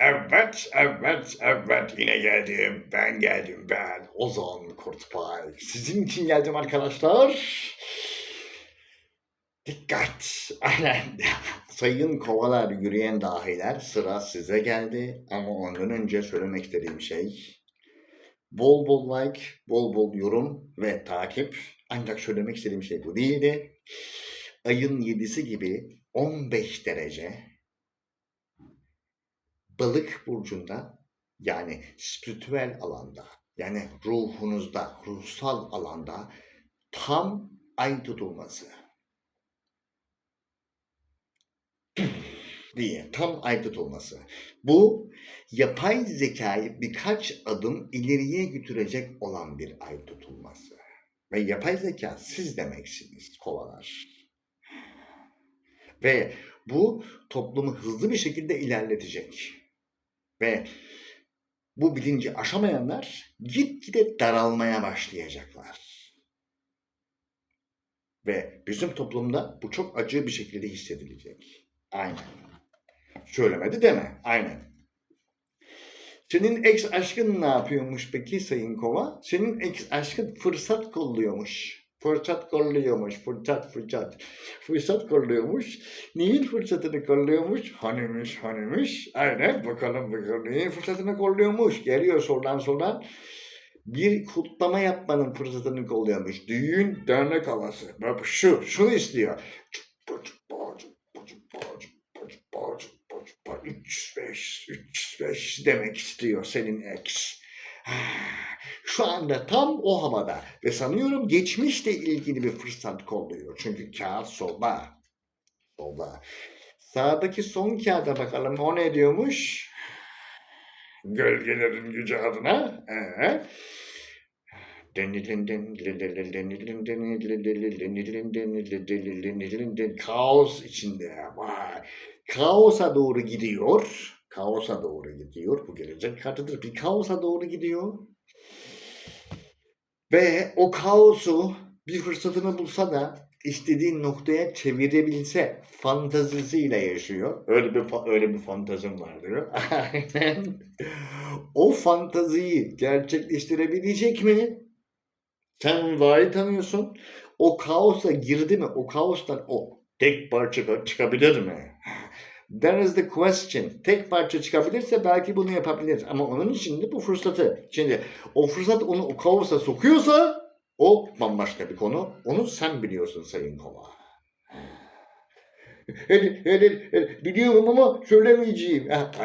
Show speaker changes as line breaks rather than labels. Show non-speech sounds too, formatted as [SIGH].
Evet, evet, evet. Yine geldim. Ben geldim ben. Ozan Kurtbay. Sizin için geldim arkadaşlar. Dikkat. Aynen. [LAUGHS] Sayın kovalar, yürüyen dahiler sıra size geldi. Ama ondan önce söylemek istediğim şey bol bol like, bol bol yorum ve takip. Ancak söylemek istediğim şey bu değildi. Ayın 7'si gibi 15 derece balık burcunda yani spiritüel alanda yani ruhunuzda, ruhsal alanda tam ay tutulması [CLEARS THROAT] diye tam ay tutulması. Bu yapay zekayı birkaç adım ileriye götürecek olan bir ay tutulması. Ve yapay zeka siz demeksiniz kovalar. Ve bu toplumu hızlı bir şekilde ilerletecek. Ve bu bilinci aşamayanlar gitgide daralmaya başlayacaklar. Ve bizim toplumda bu çok acı bir şekilde hissedilecek. Aynen. Söylemedi deme. Aynen. Senin ex aşkın ne yapıyormuş peki Sayın Kova? Senin ex aşkın fırsat kolluyormuş. Fırsat kolluyormuş. Fırsat fırsat. Fırsat kolluyormuş. Neyin fırsatını kolluyormuş? Hanimiş hanimiş. Aynen bakalım bakalım. Neyin fırsatını kolluyormuş? Geliyor soldan soldan. Bir kutlama yapmanın fırsatını kolluyormuş. Düğün dernek havası. Şu, şunu istiyor. 3-5, 3-5 demek istiyor senin ex. [SIGHS] Şu anda tam o havada ve sanıyorum geçmişle ilgili bir fırsat kolluyor. Çünkü kağıt solda. Solda. Sağdaki son kağıda bakalım o ne diyormuş? [SIGHS] Gölgelerin gücü adına. Ee, [SIGHS] Kaos içinde. Vay. Kaosa doğru gidiyor. Kaosa doğru gidiyor. Bu gelecek kartıdır. Bir kaosa doğru gidiyor. Ve o kaosu bir fırsatını bulsa da istediği noktaya çevirebilse fantazisiyle yaşıyor. Öyle bir öyle bir fantazim var diyor. [LAUGHS] Aynen. O fantaziyi gerçekleştirebilecek mi? Sen Vah'i tanıyorsun. O kaosa girdi mi? O kaostan o tek parça çıkabilir mi? That is the question. Tek parça çıkabilirse belki bunu yapabilir. Ama onun için de bu fırsatı. Şimdi o fırsat onu o kaosa sokuyorsa o bambaşka bir konu. Onu sen biliyorsun Sayın Kova. Biliyorum ama söylemeyeceğim.